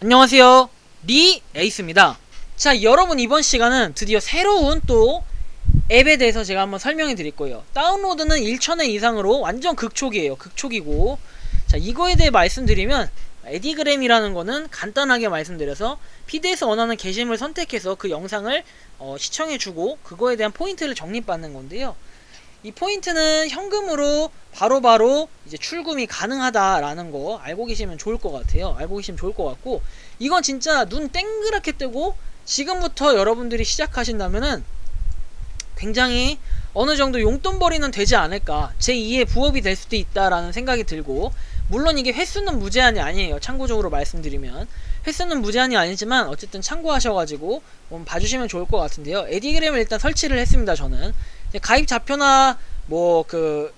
안녕하세요. 리 에이스입니다. 자, 여러분 이번 시간은 드디어 새로운 또 앱에 대해서 제가 한번 설명해 드릴 거예요. 다운로드는 1,000회 이상으로 완전 극초기예요. 극초기고. 자, 이거에 대해 말씀드리면 에디그램이라는 거는 간단하게 말씀드려서 PD에서 원하는 게시물 선택해서 그 영상을 어, 시청해주고 그거에 대한 포인트를 적립받는 건데요. 이 포인트는 현금으로 바로 바로 이제 출금이 가능하다라는 거 알고 계시면 좋을 것 같아요. 알고 계시면 좋을 것 같고 이건 진짜 눈 땡그랗게 뜨고 지금부터 여러분들이 시작하신다면은 굉장히 어느 정도 용돈벌이는 되지 않을까 제 2의 부업이 될 수도 있다라는 생각이 들고 물론 이게 횟수는 무제한이 아니에요. 참고적으로 말씀드리면 횟수는 무제한이 아니지만 어쨌든 참고하셔가지고 봐주시면 좋을 것 같은데요. 에디그램을 일단 설치를 했습니다. 저는 가입 좌표나 뭐 그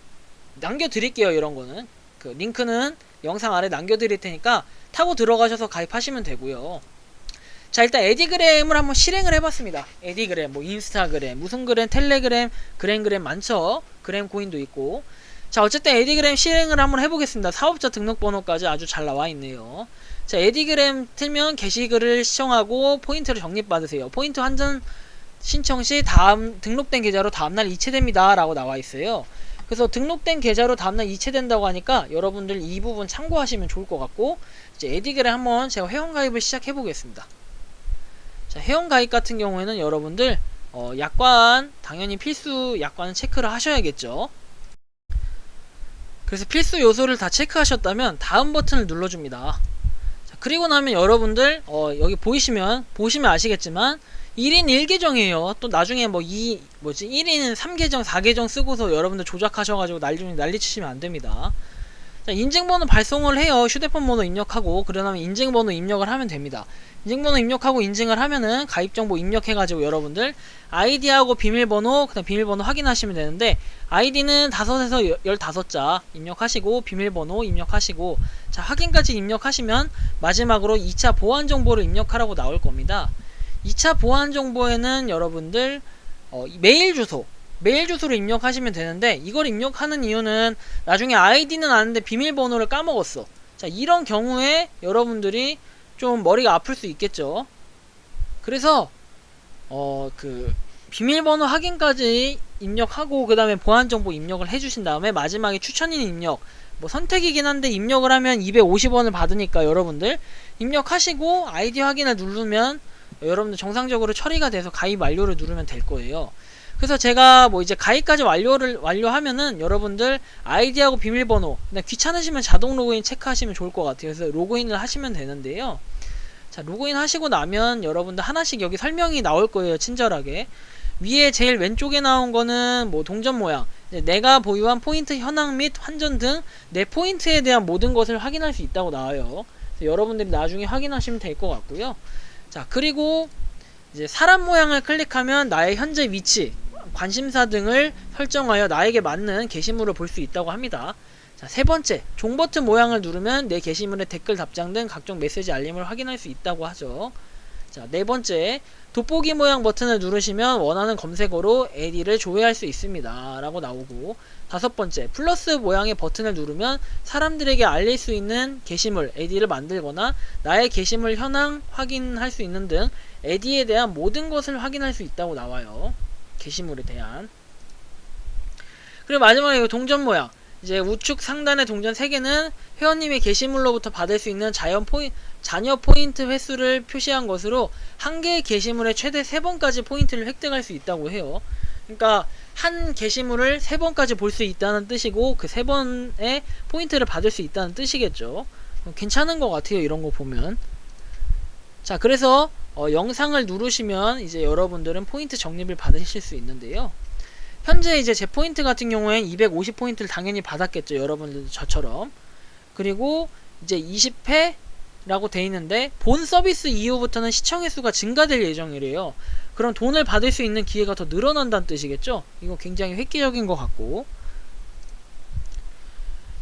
남겨드릴게요. 이런 거는 그 링크는 영상 아래 남겨드릴 테니까 타고 들어가셔서 가입하시면 되고요. 자 일단 에디그램을 한번 실행을 해봤습니다. 에디그램, 뭐 인스타그램, 무슨 그램, 텔레그램, 그램그램 많죠. 그램 코인도 있고. 자 어쨌든 에디그램 실행을 한번 해보겠습니다. 사업자 등록번호까지 아주 잘 나와 있네요. 자 에디그램 틀면 게시글을 시청하고 포인트를 적립받으세요. 포인트 환전 신청 시 다음 등록된 계좌로 다음날 이체됩니다. 라고 나와 있어요. 그래서 등록된 계좌로 다음날 이체된다고 하니까 여러분들 이 부분 참고하시면 좋을 것 같고 이제 에디그램 한번 제가 회원가입을 시작해 보겠습니다. 자, 회원가입 같은 경우에는 여러분들 어, 약관 당연히 필수 약관은 체크를 하셔야겠죠. 그래서 필수 요소를 다 체크하셨다면 다음 버튼을 눌러줍니다. 자, 그리고 나면 여러분들 어, 여기 보이시면 보시면 아시겠지만 1인 1계정이에요. 또 나중에 뭐 2, 뭐지, 1인 3계정, 4계정 쓰고서 여러분들 조작하셔가지고 난리, 난리 치시면 안 됩니다. 자, 인증번호 발송을 해요. 휴대폰 번호 입력하고, 그러면 인증번호 입력을 하면 됩니다. 인증번호 입력하고 인증을 하면은 가입정보 입력해가지고 여러분들 아이디하고 비밀번호, 그 다음 비밀번호 확인하시면 되는데, 아이디는 5에서 15자 입력하시고, 비밀번호 입력하시고, 자, 확인까지 입력하시면 마지막으로 2차 보안 정보를 입력하라고 나올 겁니다. 2차 보안 정보에는 여러분들 어, 메일 주소 메일 주소를 입력하시면 되는데 이걸 입력하는 이유는 나중에 아이디는 아는데 비밀번호를 까먹었어 자 이런 경우에 여러분들이 좀 머리가 아플 수 있겠죠 그래서 어 그 비밀번호 확인까지 입력하고 그 다음에 보안 정보 입력을 해주신 다음에 마지막에 추천인 입력 뭐 선택이긴 한데 입력을 하면 250원을 받으니까 여러분들 입력하시고 아이디 확인을 누르면 여러분들 정상적으로 처리가 돼서 가입 완료를 누르면 될 거예요. 그래서 제가 뭐 이제 가입까지 완료를 완료하면은 여러분들 아이디하고 비밀번호 근데 귀찮으시면 자동 로그인 체크하시면 좋을 것 같아요. 그래서 로그인을 하시면 되는데요. 자 로그인 하시고 나면 여러분들 하나씩 여기 설명이 나올 거예요. 친절하게 위에 제일 왼쪽에 나온 거는 뭐 동전 모양 내가 보유한 포인트 현황 및 환전 등 내 포인트에 대한 모든 것을 확인할 수 있다고 나와요. 여러분들이 나중에 확인하시면 될 것 같고요. 자 그리고 이제 사람 모양을 클릭하면 나의 현재 위치 관심사 등을 설정하여 나에게 맞는 게시물을 볼 수 있다고 합니다 자 세 번째. 종 버튼 모양을 누르면 내 게시물의 댓글 답장 등 각종 메시지 알림을 확인할 수 있다고 하죠. 자 네 번째. 돋보기 모양 버튼을 누르시면 원하는 검색어로 AD를 조회할 수 있습니다. 라고 나오고. 다섯 번째. 플러스 모양의 버튼을 누르면 사람들에게 알릴 수 있는 게시물 AD를 만들거나 나의 게시물 현황 확인할 수 있는 등 AD에 대한 모든 것을 확인할 수 있다고 나와요. 게시물에 대한. 그리고 마지막에 이 동전 모양 이제 우측 상단의 동전 3개는 회원님의 게시물로부터 받을 수 있는 자연 포인, 잔여 포인트 횟수를 표시한 것으로 한 개의 게시물에 최대 3번까지 포인트를 획득할 수 있다고 해요. 그러니까 한 게시물을 3번까지 볼 수 있다는 뜻이고 그 3번의 포인트를 받을 수 있다는 뜻이겠죠. 괜찮은 것 같아요. 이런 거 보면. 자, 그래서 어, 영상을 누르시면 이제 여러분들은 포인트 적립을 받으실 수 있는데요. 현재 이제 제 포인트 같은 경우엔 250포인트를 당연히 받았겠죠. 여러분들도 저처럼. 그리고 이제 20회 라고 돼 있는데 본 서비스 이후부터는 시청 횟수가 증가될 예정이래요. 그럼 돈을 받을 수 있는 기회가 더 늘어난다는 뜻이겠죠? 이거 굉장히 획기적인 것 같고.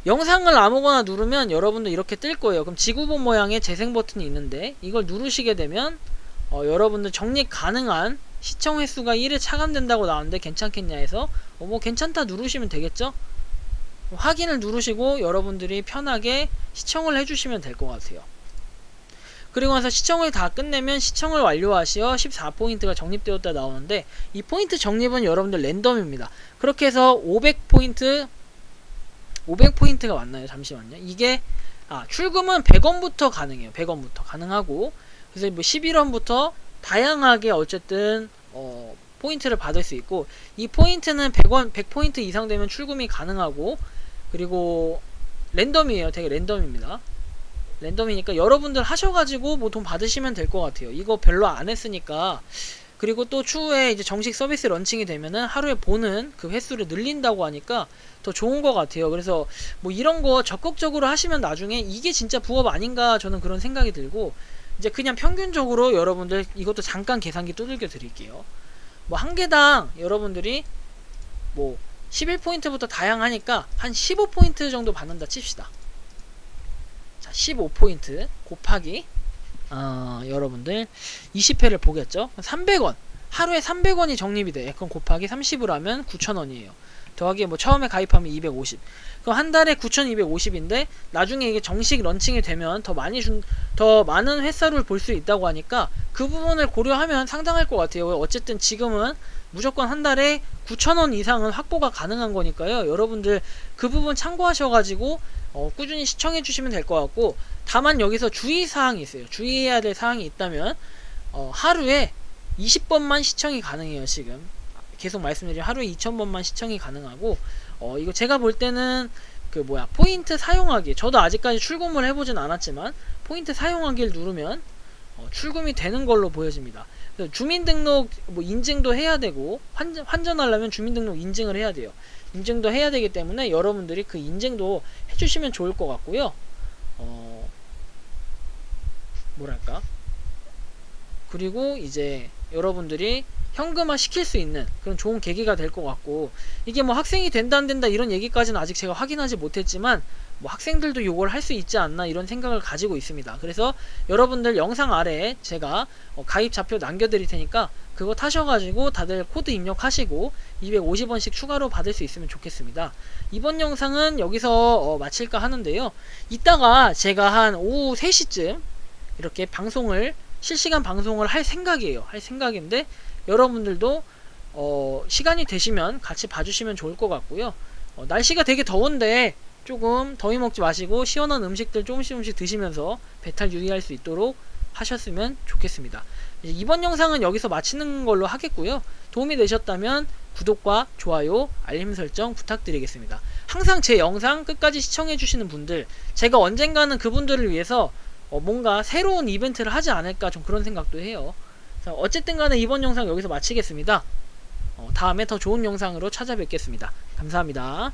영상을 아무거나 누르면 여러분들 이렇게 뜰 거예요. 그럼 지구본 모양의 재생 버튼이 있는데 이걸 누르시게 되면 어, 여러분들 적립 가능한 시청 횟수가 1에 차감된다고 나오는데 괜찮겠냐 해서 어, 뭐 괜찮다 누르시면 되겠죠? 확인을 누르시고 여러분들이 편하게 시청을 해주시면 될 것 같아요. 그리고 나서 시청을 다 끝내면 시청을 완료하시어 14포인트가 적립되었다 나오는데 이 포인트 적립은 여러분들 랜덤입니다. 그렇게 해서 500포인트 500포인트가 왔나요? 잠시만요. 이게 아, 출금은 100원부터 가능해요. 100원부터 가능하고 그래서 뭐 11원부터 다양하게 어쨌든 어, 포인트를 받을 수 있고 이 포인트는 100원 100포인트 이상 되면 출금이 가능하고 그리고 랜덤이에요. 되게 랜덤입니다. 랜덤이니까 여러분들 하셔가지고 뭐 돈 받으시면 될 것 같아요. 이거 별로 안 했으니까 그리고 또 추후에 이제 정식 서비스 런칭이 되면은 하루에 보는 그 횟수를 늘린다고 하니까 더 좋은 것 같아요. 그래서 뭐 이런 거 적극적으로 하시면 나중에 이게 진짜 부업 아닌가 저는 그런 생각이 들고 이제 그냥 평균적으로 여러분들 이것도 잠깐 계산기 두들겨 드릴게요. 뭐 한 개당 여러분들이 뭐 11포인트부터 다양하니까 한 15포인트 정도 받는다 칩시다. 자, 15포인트 곱하기 어, 여러분들 20회를 보겠죠? 300원. 하루에 300원이 적립이 돼. 그럼 곱하기 30을 하면 9,000원이에요. 더하기 뭐 처음에 가입하면 250. 그럼 한 달에 9,250인데 나중에 이게 정식 런칭이 되면 더 많이 준, 더 많은 횟수를 볼 수 있다고 하니까 그 부분을 고려하면 상당할 것 같아요. 어쨌든 지금은 무조건 한 달에 9,000원 이상은 확보가 가능한 거니까요. 여러분들 그 부분 참고하셔가지고 어, 꾸준히 시청해 주시면 될 것 같고 다만 여기서 주의 사항이 있어요. 주의해야 될 사항이 있다면 어, 하루에 20번만 시청이 가능해요. 지금 계속 말씀드린 하루에 2,000번만 시청이 가능하고 어, 이거 제가 볼 때는 그 뭐야 포인트 사용하기 저도 아직까지 출금을 해보진 않았지만 포인트 사용하기를 누르면 어, 출금이 되는 걸로 보여집니다. 주민등록 뭐 인증도 해야 되고 환전, 환전하려면 주민등록 인증을 해야 돼요. 인증도 해야 되기 때문에 여러분들이 그 인증도 해주시면 좋을 것 같고요. 어, 뭐랄까. 그리고 이제 여러분들이 현금화 시킬 수 있는 그런 좋은 계기가 될 것 같고 이게 뭐 학생이 된다 안 된다 이런 얘기까지는 아직 제가 확인하지 못했지만 뭐 학생들도 요걸 할 수 있지 않나 이런 생각을 가지고 있습니다. 그래서 여러분들 영상 아래에 제가 어, 가입 좌표 남겨드릴 테니까 그거 타셔가지고 다들 코드 입력하시고 250원씩 추가로 받을 수 있으면 좋겠습니다. 이번 영상은 여기서 어, 마칠까 하는데요. 이따가 제가 한 오후 3시쯤 이렇게 방송을 실시간 방송을 할 생각이에요. 할 생각인데 여러분들도 어, 시간이 되시면 같이 봐주시면 좋을 것 같고요. 어, 날씨가 되게 더운데 조금 더위 먹지 마시고 시원한 음식들 조금씩 조금씩 드시면서 배탈 유의할 수 있도록 하셨으면 좋겠습니다. 이번 영상은 여기서 마치는 걸로 하겠고요. 도움이 되셨다면 구독과 좋아요, 알림 설정 부탁드리겠습니다. 항상 제 영상 끝까지 시청해주시는 분들, 제가 언젠가는 그분들을 위해서 어, 뭔가 새로운 이벤트를 하지 않을까 좀 그런 생각도 해요. 자, 어쨌든 간에 이번 영상 여기서 마치겠습니다. 어, 다음에 더 좋은 영상으로 찾아뵙겠습니다. 감사합니다.